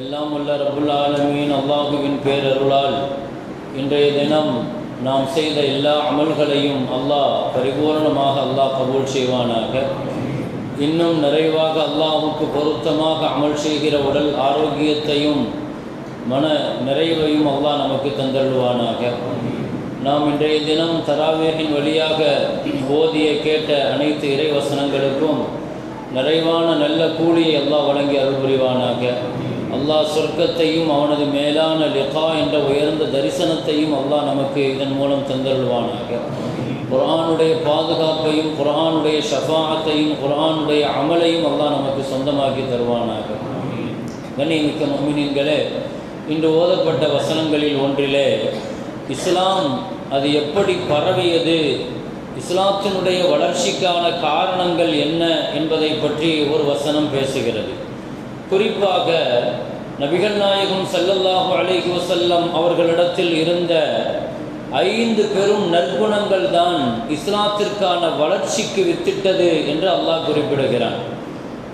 எல்லாம் உள்ள ரபுல் ஆலமீன் அல்லாஹுவின் பேரருளால் இன்றைய தினம் நாம் செய்த எல்லா அமல்களையும் அல்லாஹ் பரிபூரணமாக அல்லாஹ் கபூல் செய்வானாக. இன்னும் நிறைவாக அல்லாஹுக்கு பொருத்தமாக அமல் செய்கிற உடல் ஆரோக்கியத்தையும் மன நிறைவையும் அல்லாஹ் நமக்கு தந்தருள்வானாக. நாம் இன்றைய தினம் தராவேகின் வழியாக போதிய கேட்ட அனைத்து இறைவசனங்களுக்கும் நிறைவான நல்ல கூலியை அல்லாஹ் வழங்கி அருள் புரிவானாக அல்லாஹ் சொர்க்கத்தையும் அவனது மேலான லிகா என்ற உயர்ந்த தரிசனத்தையும் அல்லாஹ் நமக்கு இதன் மூலம் தந்தருள்வானாக. குரானுடைய பாதுகாப்பையும் குரானுடைய ஷஃபாஅத்தையும் குரானுடைய அமலையும் அல்லாஹ் நமக்கு சொந்தமாக்கி தருவானாக. கண்ணியமிக்க மொமினின்களே இன்று ஓதப்பட்ட வசனங்களில் ஒன்றிலே இஸ்லாம் அது எப்படி பரவியது இஸ்லாத்தினுடைய வளர்ச்சிக்கான காரணங்கள் என்ன என்பதை பற்றி ஒரு வசனம் பேசுகிறது. குறிப்பாக நபிகள் நாயகம் ஸல்லல்லாஹு அலைஹி வசல்லம் அவர்களிடத்தில் இருந்த ஐந்து பெரும் நற்குணங்கள் தான் இஸ்லாத்திற்கான வளர்ச்சிக்கு வித்திட்டது என்று அல்லாஹ் குறிப்பிடுகிறான்.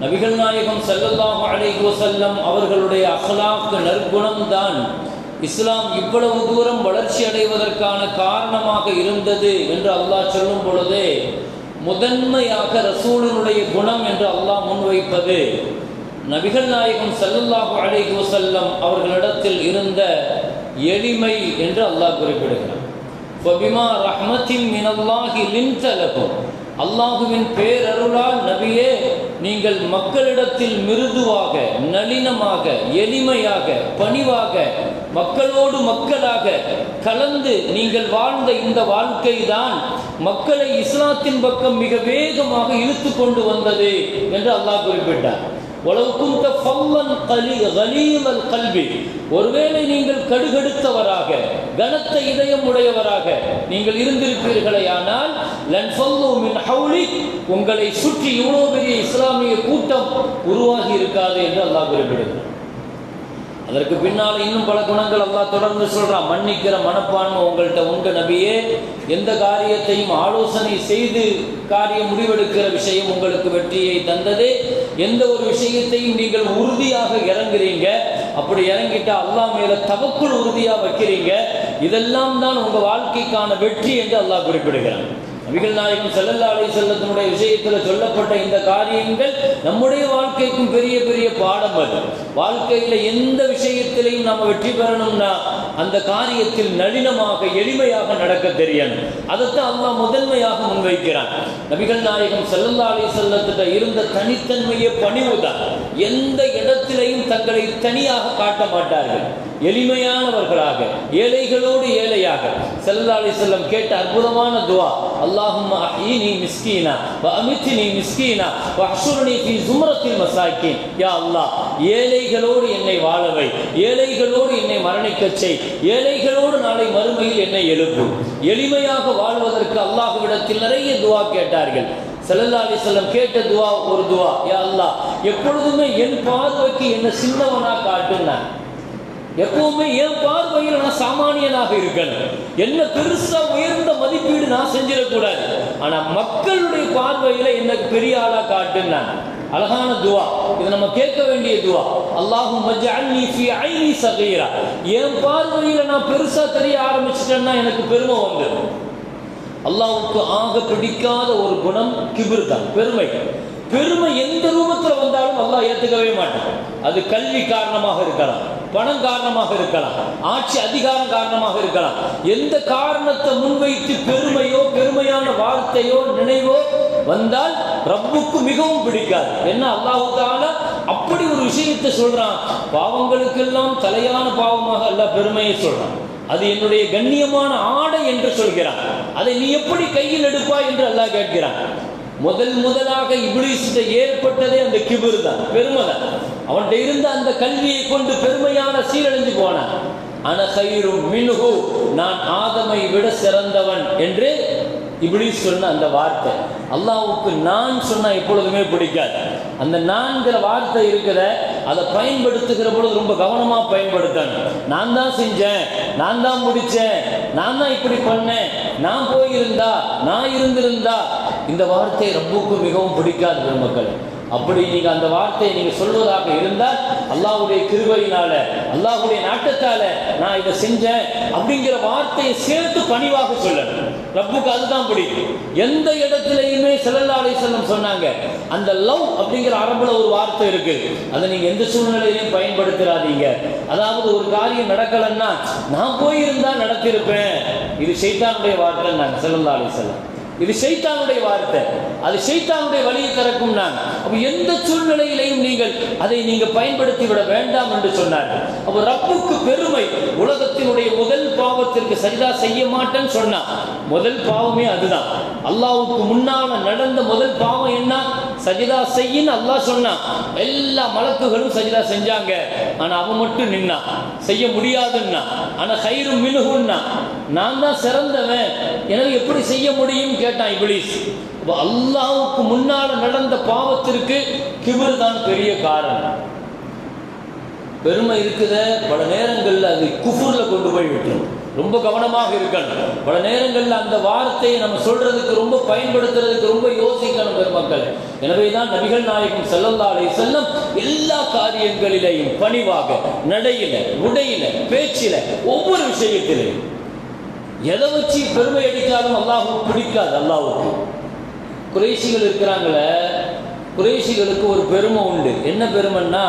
நபிகள் நாயகம் ஸல்லல்லாஹு அலைஹி வசல்லம் அவர்களுடைய அகலாக்கு நற்குணம்தான் இஸ்லாம் இவ்வளவு தூரம் வளர்ச்சி அடைவதற்கான காரணமாக இருந்தது என்று அல்லாஹ் சொல்லும் பொழுதே முதன்மையாக ரசூலினுடைய குணம் என்று அல்லாஹ் முன்வைப்பது. நபிகள் நாயகம் ஸல்லல்லாஹு அலைஹி வஸல்லம் அவர்களிடத்தில் இருந்த எளிமை என்று அல்லாஹ் குறிப்பிடுகிறார் ஃபபிமா ரஹ்மத்தின் மினல்லாஹி லின்த அல்லாஹுவின் பேரருளால் நபியே நீங்கள் மக்களிடத்தில் மிருதுவாக நளினமாக எளிமையாக பணிவாக மக்களோடு மக்களாக கலந்து நீங்கள் வாழ்ந்த இந்த வாழ்க்கை தான் மக்களை இஸ்லாத்தின் பக்கம் மிக வேகமாக இழுத்து கொண்டு வந்தது என்று அல்லாஹ் குறிப்பிட்டார் கலி கல்வி. ஒருவேளை நீங்கள் கடுகடுத்தவராக கனத்த இதயம் உடையவராக நீங்கள் இருந்திருப்பீர்களே ஆனால் உங்களை சுற்றி இவ்வளோ பெரிய இஸ்லாமிய கூட்டம் உருவாகி இருக்காது என்று அல்லாஹ் குறிப்பிடுகிறார் அதற்கு பின்னால் இன்னும் பல குணங்கள் அல்லா தொடர்ந்து சொல்றான். மன்னிக்கிற மனப்பான்மை உங்கள்கிட்ட உண்டு நபியே. எந்த காரியத்தையும் ஆலோசனை செய்து காரியம் முடிவெடுக்கிற விஷயம் உங்களுக்கு வெற்றியை தந்தது. எந்த ஒரு விஷயத்தையும் நீங்கள் உறுதியாக இறங்குறீங்க. அப்படி இறங்கிட்டா அல்லாஹ் மேல தவக்குள் உறுதியாக வைக்கிறீங்க. இதெல்லாம் தான் உங்க வாழ்க்கைக்கான வெற்றி என்று அல்லாஹ் குறிப்பிடுகிறான். நபிகள் நாயகம் செல்லல்லா அலி செல்லத்தினுடைய விஷயத்தில் சொல்லப்பட்ட இந்த காரியங்கள் நம்முடைய வாழ்க்கைக்கும் பெரிய பெரிய பாடம் அது. வாழ்க்கையில் எந்த விஷயத்திலையும் நாம் வெற்றி பெறணும்னா அந்த காரியத்தில் நளினமாக எளிமையாக நடக்க தெரியணும் அதைத்தான் அல்லாஹ் முதன்மையாக முன்வைக்கிறான். நபிகள் நாயகம் செல்லல்லா அலி செல்லத்திட்ட இருந்த தனித்தன்மையை பணிவுதான். எந்த இடத்திலையும் தங்களை தனியாக காட்ட மாட்டார்கள். எளிமையானவர்களாக ஏழைகளோடு ஏழையாக. செல்லல்லா அலி செல்லம் கேட்ட அற்புதமான துவா அல்லாஹும் அஹீனி மிஸ்கீனா வ அமித்னி மிஸ்கீனா வ அஹ்ஷுர்னி ஜும்ரத்தில் யா அல்லாஹ் ஏழைகளோடு என்னை வாழவை ஏழைகளோடு என்னை மரணிக்கச் செய். ஏழைகளோடு நாளை மறுமையில் என்னை எழுப்பு. எளிமையாக வாழ்வதற்கு அல்லாஹுவிடத்தில் நிறைய துவா கேட்டார்கள். செல்லல்லா அலிசல்லம் கேட்ட துவா ஒரு துவா. யா அல்லாஹ் எப்பொழுதுமே என் பார்வைக்கு என்ன சின்னவனா காட்டுன்னா எப்பவுமே என் பார்வையில் நான் சாமானியனாக இருக்கணும். என்ன பெருசா உயர்ந்த மதிப்பீடு நான் செஞ்சிடக்கூடாது. ஆனா மக்களுடைய பார்வையில என்ன பெரிய ஆளா காட்டுன்னா அழகான துவா. இது நம்ம கேட்க வேண்டிய துவா. அல்லாஹும் மஜ்அல்னி ஃபீ ஐனி சகீரா. என் பார்வையில நான் பெருசா தெரிய ஆரம்பிச்சிட்டேன்னா எனக்கு பெருமை வந்துடும். அல்லாவுக்கு ஆக பிடிக்காத ஒரு குணம் கிபிர் தான் பெருமை. பெருமை எந்த ரூபத்துல வந்தாலும் அல்லாஹ் ஏற்றுக்கவே மாட்டான். அது கல்வி காரணமாக இருக்கலாம் பணம் காரணமாக இருக்கலாம் ஆட்சி அதிகாரம் காரணமாக இருக்கலாம். எந்த காரணத்தை முன்வைத்து பெருமையோ பெருமையான வார்த்தையோ நினைவோ வந்தால் ரப்புக்கு மிகவும் பிடிக்காது. என்ன அல்லாஹுக்கான அப்படி ஒரு விஷயத்தை சொல்றான். பாவங்களுக்கெல்லாம் தலையான பாவமாக அல்ல பெருமையை சொல்றான். அது என்னுடைய கண்ணியமான ஆடை என்று சொல்கிறான். அதை நீ எப்படி கையில் எடுப்பாய் என்று அல்லாஹ் கேட்கிறான். முதல் முதலாக இபிலிசிட்ட ஏற்பட்டதே அந்த கிபிர் தான் பெருமை தான் அவன்கிட்ட இருந்த அந்த கல்வியை கொண்டு பெருமையான சீரழிஞ்சு போனான். அனகயிரும் மின்ஹு நான் ஆதமை விட சிறந்தவன் என்று இப்படி சொன்ன அந்த வார்த்தை. அல்லாவுக்கு நான் சொன்னால் எப்பொழுதுமே பிடிக்காது. அந்த நான்கிற வார்த்தை இருக்கிற அதை பயன்படுத்துகிற பொழுது ரொம்ப கவனமாக பயன்படுத்தணும். நான் தான் செஞ்சேன் நான் தான் முடித்தேன் நான் தான் இப்படி பண்ணேன் நான் போயிருந்தா நான் இருந்திருந்தா. இந்த வார்த்தை ரப்புக்கு மிகவும் பிடிக்காது பெருமக்கள். அப்படி நீங்க அந்த வார்த்தையை நீங்க சொல்வதாக இருந்தால் அல்லாஹுடைய கிருபையினால அல்லாஹ்வுடைய நாட்டத்தால நான் இதை செஞ்சேன் அப்படிங்கிற வார்த்தையை சேர்த்து பணிவாக சொல்லணும். ரப்புக்கு அதுதான் பிடிக்கும் எந்த இடத்துலையுமே செல்லல்லாடை செல்லம் சொன்னாங்க அந்த லவ் அப்படிங்கிற அரபுல ஒரு வார்த்தை இருக்கு. அதை நீங்க எந்த சூழ்நிலையிலையும் பயன்படுத்திடாதீங்க அதாவது ஒரு காரியம் நடக்கலன்னா நான் போயிருந்தா நடத்திருப்பேன். இது ஷைத்தானுடைய வார்த்தை நாங்கள் செல்லல்லாடை செல்லம் இது ஷைத்தானுடைய வார்த்தை. அது ஷைத்தானுடைய வழியை திறக்கும் நான். அப்போ எந்த சூழ்நிலையிலையும் நீங்கள் அதை நீங்கள் பயன்படுத்தி விட வேண்டாம் என்று சொன்னார் அப்போ ரப்புக்கு பெருமை. உலகத்தினுடைய முதல் பாவத்திற்கு சரிதா செய்ய மாட்டேன்னு சொன்னான் முதல் பாவமே அதுதான். அல்லாவுக்கு முன்னால நடந்த முதல் பாவம் என்ன? சஜிதா செய்யின்னு அல்லாஹ் சொன்னான். எல்லா மலக்குகளும் சஜிதா செஞ்சாங்க. ஆனால் அவன் மட்டும் நின்னான். செய்ய முடியாதுன்னா ஆனால் கயிறும் மினுகுன்னா நான் தான் சிறந்தவன். எனக்கு எப்படி செய்ய முடியும் கேட்டான் இப்ளீஸ் இப்போ அல்லாவுக்கு முன்னால் நடந்த பாவத்திற்கு கிபர் தான் பெரிய காரணம். பெருமை இருக்குத பல நேரங்களில் அது குஃபூரில் கொண்டு போய் விட்டுரும். ரொம்ப கவனமாக இருக்கணும். பல நேரங்களில் அந்த வார்த்தையை நம்ம சொல்றதுக்கு ரொம்ப பயன்படுத்துறதுக்கு ரொம்ப யோசிக்கணும் பெருமக்கள். எனவே தான் நபிகள் நாயகம் ஸல்லல்லாஹு செல்லும் எல்லா காரியங்களிலேயும் பணிவாக நடையில உடையில பேச்சில ஒவ்வொரு விஷயத்திலையும் எதை வச்சு பெருமை அடித்தாலும் அல்லாஹுக்கு பிடிக்காது அல்லாஹுக்கு குறைசிகள் இருக்கிறாங்களே குறைசிகளுக்கு ஒரு பெருமை உண்டு. என்ன பெருமைன்னா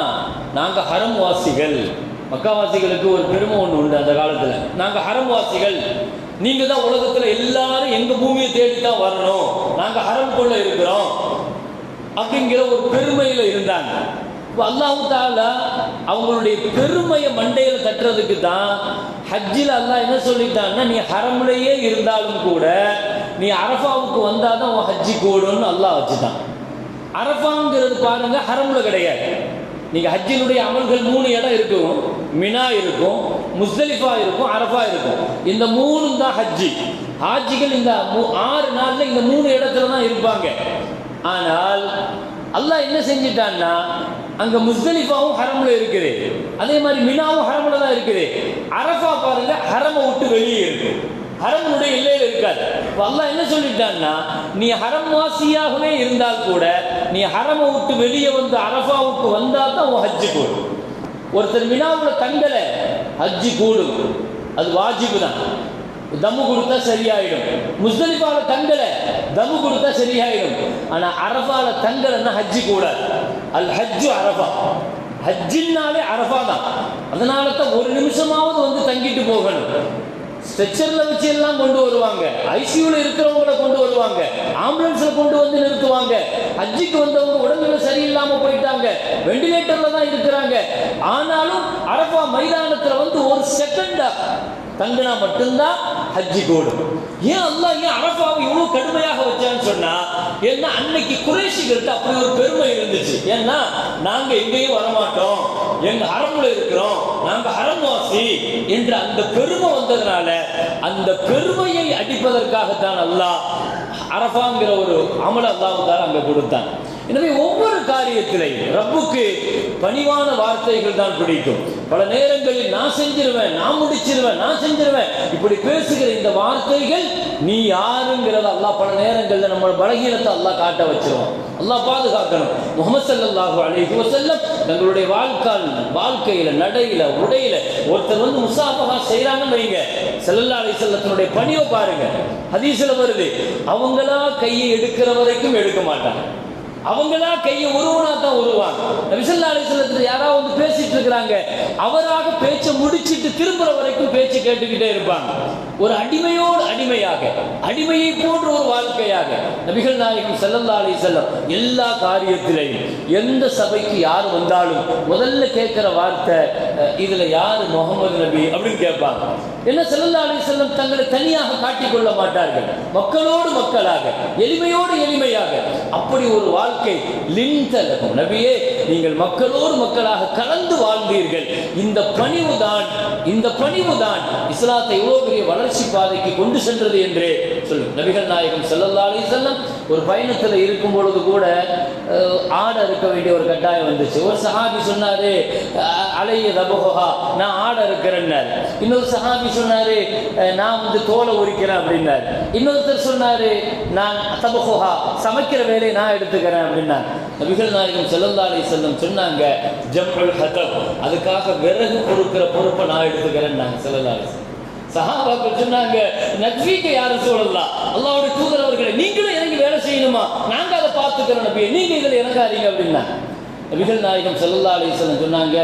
நாங்கள் ஹரம் வாசிகள். மக்காவாசிகளுக்கு ஒரு பெருமை ஒன்று உண்டு அந்த காலத்தில். நாங்கள் ஹரம் வாசிகள் நீங்கள் தான் உலகத்தில் எல்லாரும் எங்கள் பூமியை தேடி தான் வரணும். நாங்கள் ஹரம்குள்ளே இருக்கிறோம். அப்படிங்கிற ஒரு பெருமையில் இருந்தாங்க. இப்போ அல்லாஹு தாலா அவங்களுடைய பெருமையை மண்டையில் தட்டுறதுக்கு தான் ஹஜ்ஜில் அல்லாஹ் என்ன சொல்லிட்டாங்கன்னா நீ ஹரம்லேயே இருந்தாலும் கூட நீ அரஃபாவுக்கு வந்தால் தான் உன் ஹஜ்ஜி கூடும்னு அல்லாஹ் வச்சுட்டான். அரஃபாங்கிறது பாருங்க ஹரம்ல கிடையாது. நீங்கள் ஹஜ்ஜினுடைய அமல்கள் மூணு இடம் இருக்கும். மினா இருக்கும் முஸ்தலிஃபா இருக்கும் அரஃபா இருக்கும். இந்த மூணும் தான் ஹஜ்ஜி. ஹாஜிகள் இந்த மூ- ஆறு நாளில் இந்த மூணு இடத்துல தான் இருப்பாங்க. ஆனால் அல்லாஹ் என்ன செஞ்சிட்டான்னா அங்கே முஸ்தலிஃபாவும் ஹரமில் இருக்குது. அதே மாதிரி மினாவும் ஹரமில் தான் இருக்குது. அரஃபா பாருங்க ஹரமை விட்டு வெளியே இருக்குது ஹரமுடைய எல்லையில் இருக்காது இப்ப என்ன சொல்லிட்டான்னா நீ ஹரம் வாசியாகவே இருந்தால் கூட நீ ஹரமை விட்டு வெளியே வந்து அரஃபாவுக்கு வந்தால் தான் உன் ஹஜ்ஜு கூடும். ஒருத்தர் மினாவுல தங்கலை ஹஜ்ஜி கூடும். அது வாஜிபு தான். தம்மு கொடுத்தா சரியாயிடும். முஸ்தலிஃபால தங்கலை தம்மு கொடுத்தா சரியாயிடும். ஆனால் அரஃபால தங்கலைன்னா ஹஜ்ஜி கூடாது. அல் ஹஜ்ஜு அரஃபா. ஹஜ்ஜின்னாலே அரஃபா தான். அதனால தான் ஒரு நிமிஷமாவது வந்து தங்கிட்டு போகணும். ஸ்ட்ரெச்சர்ல வச்சு எல்லாம் கொண்டு வருவாங்க. ஐசியூல இருக்கிறவங்கள கொண்டு வருவாங்க. ஆம்புலன்ஸ்ல கொண்டு வந்து நிறுத்துவாங்க. ஹஜ்ஜிக்கு வந்தவங்க உடம்புல சரியில்லாம போயிட்டாங்க. வெண்டிலேட்டர்ல தான் இருக்கிறாங்க. ஆனாலும் அரபா மைதானத்துல வந்து ஒரு செகண்டா தங்கினா மட்டும்தான் ஹஜ்ஜி கூடும் ஏன் அல்லாஹ் ஏன் அரபாவை இவ்வளவு கடுமையாக வச்சான்னு சொன்னா ஏன்னா அன்னைக்கு குறைஷிகள்கிட்ட அப்படி ஒரு பெருமை இருந்துச்சு. ஏன்னா நாங்க எங்கேயும் வரமாட்டோம். எங்க அரம்புல இருக்கிறோம். நாங்க அரண்வாசி என்ற அந்த பெருமை வந்ததுனால அந்த பெருமையை அடிப்பதற்காகத்தான் அல்லாஹ் அரபாங்கிற ஒரு அமல அல்லாவுக்காக அங்கே கொடுத்தான். எனவே ஒவ்வொரு காரியத்திலையும் ரப்புக்கு பணிவான வார்த்தைகள் தான் பிடிக்கும். பல நேரங்களில் நான் செஞ்சிருவேன் நான் முடிச்சிருவேன் நான் செஞ்சிருவேன். இப்படி பேசுகிற இந்த வார்த்தைகள் நீ யாருங்கிறத அல்லாஹ் பல நேரங்களில் நம்ம பலகீனத்தை அல்லாஹ் காட்ட வச்சிருவோம் அல்லாஹ் பாதுகாக்கணும். முகமது சல்லாஹு அலைஹி வசல்லம் தங்களுடைய வாழ்க்கால் வாழ்க்கையில நடையில உடையில ஒருத்தர் வந்து முசாபகா செய்யறாங்கன்னு வைங்க. ஸல்லல்லாஹு அலைஹி வஸல்லத்தினுடைய பணியை பாருங்க. ஹதீசில் வருது அவங்களா கையை எடுக்கிற வரைக்கும் எடுக்க மாட்டாங்க. அவங்களா கையை உருவனா தான் உருவாங்க. நபிசல்லா அலிசல்லத்துல யாராவது வந்து பேசிட்டு இருக்கிறாங்க அவராக பேச்சை முடிச்சிட்டு திரும்புற வரைக்கும் பேச்சு கேட்டுக்கிட்டே இருப்பாங்க. ஒரு அடிமையோடு அடிமையாக அடிமையை போன்ற ஒரு வாழ்க்கை நபிகள் நாயகம் செல்லல்லா அலி செல்லம் எல்லா காரியத்திலையும் எந்த சபைக்கு யார் வந்தாலும் முதல்ல கேட்குற வார்த்தை இதில் யார் முகமது நபி அப்படின்னு கேட்பாங்க. என்ன செல்லல்லா அலி செல்லம் தங்களை தனியாக காட்டிக்கொள்ள மாட்டார்கள். மக்களோடு மக்களாக எளிமையோடு எளிமையாக. அப்படி ஒரு வாழ்க்கை லின்தலகும் நபியே நீங்கள் மக்களோடு மக்களாக கலந்து வாழ்ந்தீர்கள். இந்த பணிவுதான் இந்த பணிவுதான் இஸ்லாத்தை இவ்வளவு பெரிய வளர்ச்சி பாதைக்கு கொண்டு சென்றது என்று சொல்லும் நபிகள் நாயகம் ஸல்லல்லாஹு செல்லம் ஒரு பயணத்தில் இருக்கும் பொழுது கூட ஆடை இருக்க வேண்டிய ஒரு கட்டாயம் வந்துச்சு. ஒரு சஹாபி சொன்னாரு அஹ், அலைய தபுகா நான் ஆடை இருக்கிறேன்னார் இன்னொரு சஹாபி சொன்னாரு அஹ், நான் வந்து தோலை உரிக்கிறேன் அப்படின்னார். இன்னொருத்தர் சொன்னாரு நான் தபுகா சமைக்கிற வேலையை நான் எடுத்துக்கிறேன் அப்படின்னார். நபிகள் நாயகம் செல்லல்லா அலி செல்லம் சொன்னாங்க ஜம்முல் ஹதப். அதுக்காக விறகு பொறுக்கிற பொறுப்பை நான் எடுத்துக்கிறேன் நாங்கள் சஹாபாக்கள் சொன்னாங்க நஜ்வீக்க யாரும் சொல்லலாம் அல்லாவோட தூதர் அவர்களை நீங்களும் இறங்கி வேலை செய்யணுமா? நாங்க அதை பார்த்துக்கிறோம் நபியை நீங்க இதில் இறங்காதீங்க அப்படின்னா. நபிகள் நாயகம் செல்லல்லா அலிசலம் சொன்னாங்க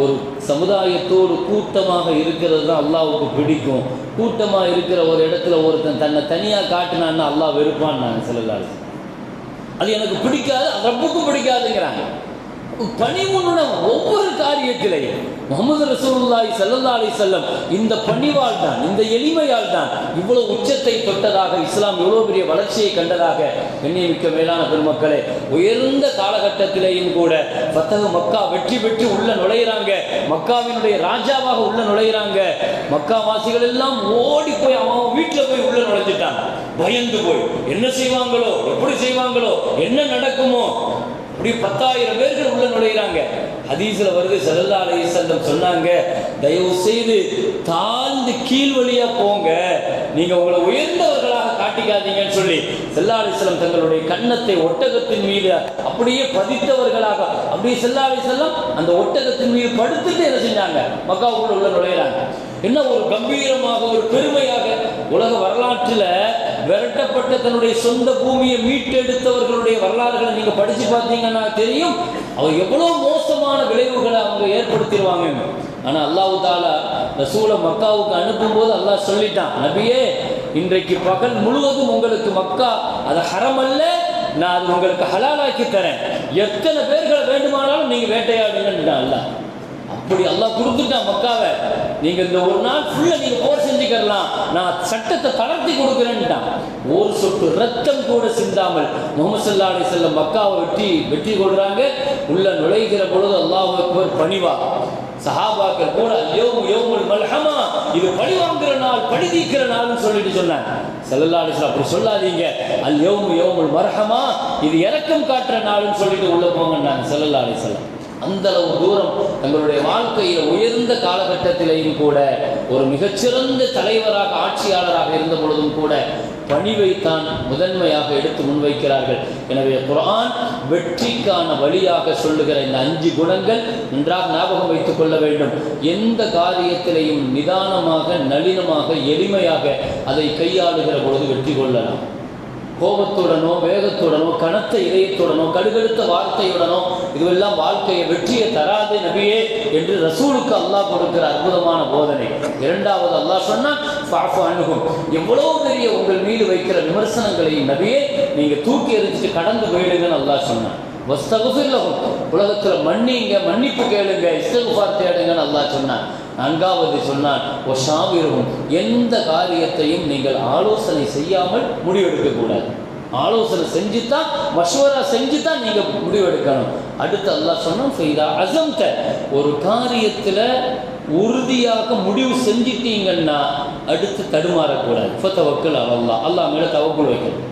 ஒரு சமுதாயத்தோடு கூட்டமாக இருக்கிறது தான் அல்லாவுக்கு பிடிக்கும். கூட்டமாக இருக்கிற ஒரு இடத்துல ஒருத்தன் தன்னை தனியாக காட்டினான்னு அல்லாஹ் வெறுப்பான் நான் செல்லல்லா அது எனக்கு பிடிக்காது அது ரப்புக்கும் பிடிக்காதுங்கிறாங்க. பணிவுன்னு ஒவ்வொரு காரியத்திலையும் முகமது ரசூல்லாய் ஸல்லல்லாஹு செல்லம் இந்த பணிவால் தான் இந்த எளிமையால் தான் இவ்வளவு உச்சத்தை தொட்டதாக இஸ்லாம் இவ்வளவு பெரிய வளர்ச்சியை கண்டதாக எண்ணியமிக்க மேலான பெருமக்களே உயர்ந்த காலகட்டத்திலேயும் கூட பத்தக மக்கா வெற்றி பெற்று உள்ள நுழையிறாங்க மக்காவினுடைய ராஜாவாக உள்ள நுழையிறாங்க மக்கா வாசிகள் எல்லாம் ஓடி போய் அவன் அவன் போய் உள்ள நுழைஞ்சிட்டாங்க. பயந்து போய் என்ன செய்வாங்களோ எப்படி செய்வாங்களோ என்ன நடக்குமோ இப்படி பத்தாயிரம் பேர்கள் உள்ள நுழையிறாங்க. ஹதீஸ்ல வருது சல்லல்லா அலைஹி செல்லம் சொன்னாங்க தயவு செய்து தாழ்ந்து கீழ் வழியா போங்க. நீங்க உங்களை உயர்ந்தவர்களாக காட்டிக்காதீங்கன்னு சொல்லி செல்லா அலிஸ்லம் தங்களுடைய கன்னத்தை ஒட்டகத்தின் மீது அப்படியே பதித்தவர்களாக அப்படியே செல்லா அலிஸ்லம் அந்த ஒட்டகத்தின் மீது படுத்துட்டு என்ன செஞ்சாங்க? மக்காவுக்குள்ள உள்ள நுழையிறாங்க. என்ன ஒரு கம்பீரமாக ஒரு பெருமையாக உலக வரலாற்றில் விரட்டப்பட்ட தன்னுடைய சொந்த பூமியை மீட்டெடுத்தவர்களுடைய வரலாறுகளை நீங்க படிச்சு பார்த்தீங்கன்னா தெரியும். அவர் எவ்வளவு மோசமான விளைவுகளை அவங்க ஏற்படுத்திடுவாங்க. ஆனா அல்லாஹ் தாலா ரசூலை மக்காவுக்கு அனுப்பும்போது அல்லாஹ் சொல்லிட்டான் நபியே இன்றைக்கு பகல் முழுவதும் உங்களுக்கு மக்கா அது ஹரம் அல்ல நான் அது உங்களுக்கு ஹலாலாக்கி தரேன். எத்தனை பேர்களை வேண்டுமானாலும் நீங்க வேட்டையாடுங்கன்னு அல்லாஹ். அப்படி அல்லாஹ் கொடுத்துட்டான் மக்காவை. நீங்க இந்த ஒரு நாள் ஃபுல்லா நீங்க போர் செஞ்சுக்கலாம் நான் சட்டத்தை தளர்த்தி கொடுக்குறேன்ட்டான். ஒரு சொட்டு ரத்தம் கூட சிந்தாமல் முகமது சல்லா அலி செல்லம் மக்காவை வெற்றி வெற்றி கொள்றாங்க. உள்ள நுழைகிற பொழுது அல்லாஹ் அக்பர் பணிவா. சஹாபாக்கள் கூட யோம் யோமுல் மல்ஹமா இது பழி வாங்குற நாள் பழி தீக்கிற நாள்னு சொல்லிட்டு சொன்னாங்க. செல்லல்லாடு அப்படி சொல்லாதீங்க. அல் யோமு யோமுல் மர்ஹமா இது இறக்கம் காட்டுற நாள்னு சொல்லிட்டு உள்ள போங்கன்னாங்க. செல்லல்லாடு செல்லம் அந்த அளவு தூரம் தங்களுடைய வாழ்க்கையில் உயர்ந்த காலகட்டத்திலேயும் கூட ஒரு மிகச்சிறந்த தலைவராக ஆட்சியாளராக இருந்த பொழுதும் கூட பணிவைத்தான் முதன்மையாக எடுத்து முன்வைக்கிறார்கள். எனவே குரான் வெற்றிக்கான வழியாக சொல்லுகிற இந்த அஞ்சு குணங்கள் நன்றாக ஞாபகம் வைத்துக் கொள்ள வேண்டும். எந்த காரியத்திலையும் நிதானமாக நளினமாக எளிமையாக அதை கையாளுகிற பொழுது வெற்றி கொள்ளலாம். கோபத்துடனோ வேகத்துடனோ கனத்த இதயத்துடனோ கடுகடுத்த வார்த்தையுடனோ இதுவெல்லாம் வாழ்க்கையை வெற்றியை தராது நபியே என்று ரசூலுக்கு அல்லாஹ் கொடுக்கிற அற்புதமான போதனை. இரண்டாவது அல்லாஹ் சொன்னால் "ஃபஅஃபு அன்ஹும்." எவ்வளவு பெரிய உங்கள் மீது வைக்கிற விமர்சனங்களையும் நபியே நீங்கள் தூக்கி எறிஞ்சிட்டு கடந்து போயிடுங்கன்னு அல்லாஹ் சொன்னான். வஸ்தகுஃபிர் உலகத்தில் மன்னிங்க மன்னிப்பு கேளுங்க இஸ்தகுஃபார் தேடுங்கன்னு அல்லாஹ் சொன்னான். நான்காவது சொன்னான் ஒஷாவிரவும் எந்த காரியத்தையும் நீங்கள் ஆலோசனை செய்யாமல் முடிவெடுக்கக்கூடாது. ஆலோசனை செஞ்சு தான் மஷ்வரா செஞ்சு தான் நீங்கள் முடிவெடுக்கணும். அடுத்து அல்லாஹ் சொன்னால் ஃபைதா அசம்த ஒரு காரியத்தில் உறுதியாக முடிவு செஞ்சிட்டீங்கன்னா அடுத்து தடுமாறக்கூடாது. ஃபத்தவக்கல் அல்லாஹ். அல்லாஹ் மேலே தவக்குள் வைக்கணும்.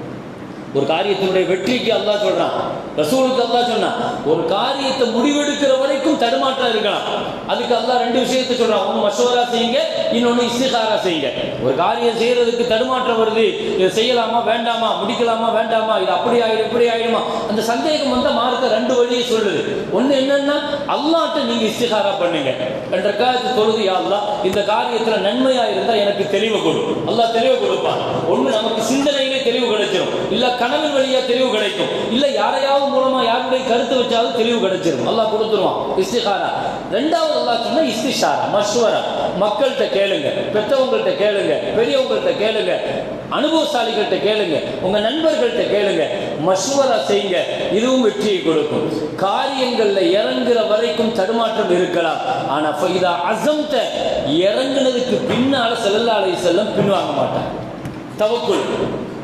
ஒரு காரியத்தினுடைய வெற்றிக்கு அல்லா சொல்றான். ரசூலுக்கு அல்லா சொன்னான் ஒரு காரியத்தை முடிவெடுக்கிற வரைக்கும் தடுமாற்றம் இருக்கலாம் அதுக்கு அல்லா ரெண்டு விஷயத்தை சொல்றான். ஒன்று மஷோரா செய்யுங்க இன்னொன்று இஸ்திகாரா செய்யுங்க. ஒரு காரியம் செய்யறதுக்கு தடுமாற்றம் வருது. இதை செய்யலாமா வேண்டாமா முடிக்கலாமா வேண்டாமா இது அப்படி ஆயிடும் இப்படி ஆயிடுமா? அந்த சந்தேகம் வந்து மார்க்க ரெண்டு வழியை சொல்லுது. ஒன்று என்னன்னா அல்லாட்ட நீங்க இஸ்திகாரா பண்ணுங்க. ரெண்டு காலத்து தொழுது யாருலா இந்த காரியத்துல நன்மையா இருந்தா எனக்கு தெளிவு கொடு. அல்லா தெளிவு கொடுப்பான். ஒன்று நமக்கு சிந்தனைகள் தெளிவு கிடைச்சிரும். இல்ல கனவின் வழியா தெளிவு கிடைக்கும். இல்ல யாரையாவது மூலமா யாருடைய கருத்து வச்சாலும் தெளிவு கிடைச்சிரும். அல்லாஹ் கொடுத்துருவான். இஸ்திகாரா. ரெண்டாவது அல்லாஹ் சொன்னா இஸ்திஷாரா மஷ்வரா. மக்கள்கிட்ட கேளுங்க பெற்றவங்கள்ட்ட கேளுங்க பெரியவங்கள்ட்ட கேளுங்க அனுபவசாலிகள்கிட்ட கேளுங்க உங்க நண்பர்கள்ட்ட கேளுங்க மஷ்வரா செய்யுங்க. இதுவும் வெற்றியை கொடுக்கும். காரியங்கள்ல இறங்குற வரைக்கும் தடுமாற்றம் இருக்கலாம். ஆனா இதா அசம்த இறங்குனதுக்கு பின்னால செல்லல்லா செல்லம் பின்வாங்க மாட்டாங்க. தவக்குள்.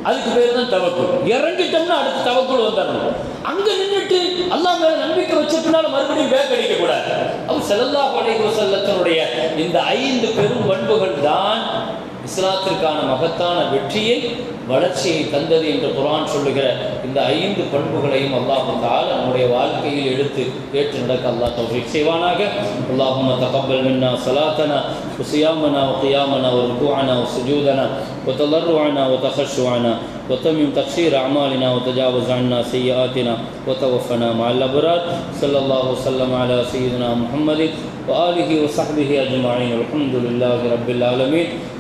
அதுக்கு பேர் தான் தவக்குள். இறங்கிட்டோம்னா அடுத்து தவக்குள் வந்துடணும் அங்க நின்றுட்டு அல்லா மேல நம்பிக்கை வச்ச மறுபடியும் பேக் அடிக்க கூடாது. அவர் செல்லல்லா படை செல்லத்தினுடைய இந்த ஐந்து பெரும் பண்புகள் தான் இஸ்லாத்திற்கான மகத்தான வெற்றியை வளர்ச்சியை தந்தது என்று குரான் சொல்லுகிற இந்த ஐந்து பண்புகளையும் அல்லாஹ் தால் நம்முடைய வாழ்க்கையில் எடுத்து ஏற்று நடக்க அல்லாஹ் தௌஃபீக் செய்வானாக அல்லாஹும்ம தகப்பல் மின்னா சலாத்தனா وصيامنا وقيامنا وركوعنا وسجودنا وتضرعنا وتخشعنا وتمم تقصير أعمالنا وتجاوز عنا سيئاتنا وتوفنا مع الأبرار صلى الله وسلم على سيدنا محمد وآله وصحبه أجمعين الحمد لله رب العالمين